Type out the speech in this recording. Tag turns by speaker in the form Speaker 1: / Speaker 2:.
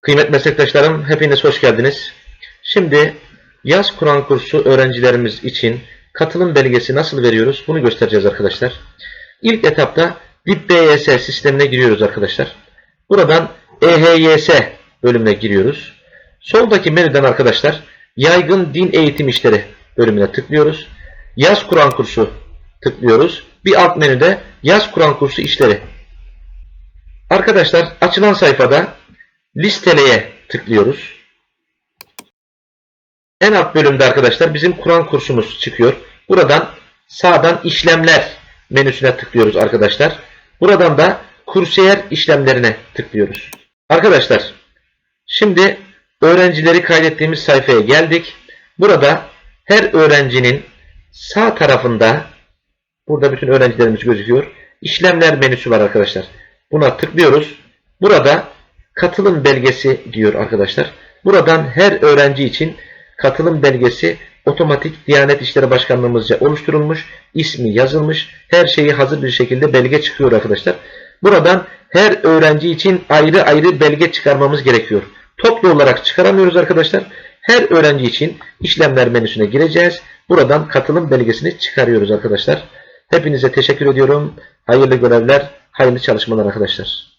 Speaker 1: Kıymetli meslektaşlarım hepiniz hoş geldiniz. Şimdi yaz Kur'an kursu öğrencilerimiz için katılım belgesi nasıl veriyoruz bunu göstereceğiz arkadaşlar. İlk etapta VIP BYS sistemine giriyoruz arkadaşlar. Buradan EHYS bölümüne giriyoruz. Soldaki menüden arkadaşlar yaygın din eğitim işleri bölümüne tıklıyoruz. Yaz Kur'an kursu tıklıyoruz. Bir alt menüde yaz Kur'an kursu işleri. Arkadaşlar açılan sayfada listeleye tıklıyoruz. En alt bölümde arkadaşlar bizim Kur'an kursumuz çıkıyor. Buradan sağdan işlemler menüsüne tıklıyoruz arkadaşlar. Buradan da kursiyer işlemlerine tıklıyoruz. Arkadaşlar şimdi öğrencileri kaydettiğimiz sayfaya geldik. Burada her öğrencinin sağ tarafında burada bütün öğrencilerimiz gözüküyor. İşlemler menüsü var arkadaşlar. Buna tıklıyoruz. Burada katılım belgesi diyor arkadaşlar. Buradan her öğrenci için katılım belgesi otomatik Diyanet İşleri Başkanlığımızca oluşturulmuş, ismi yazılmış, her şeyi hazır bir şekilde belge çıkıyor arkadaşlar. Buradan her öğrenci için ayrı ayrı belge çıkarmamız gerekiyor. Toplu olarak çıkaramıyoruz arkadaşlar. Her öğrenci için işlemler menüsüne gireceğiz. Buradan katılım belgesini çıkarıyoruz arkadaşlar. Hepinize teşekkür ediyorum. Hayırlı görevler, hayırlı çalışmalar arkadaşlar.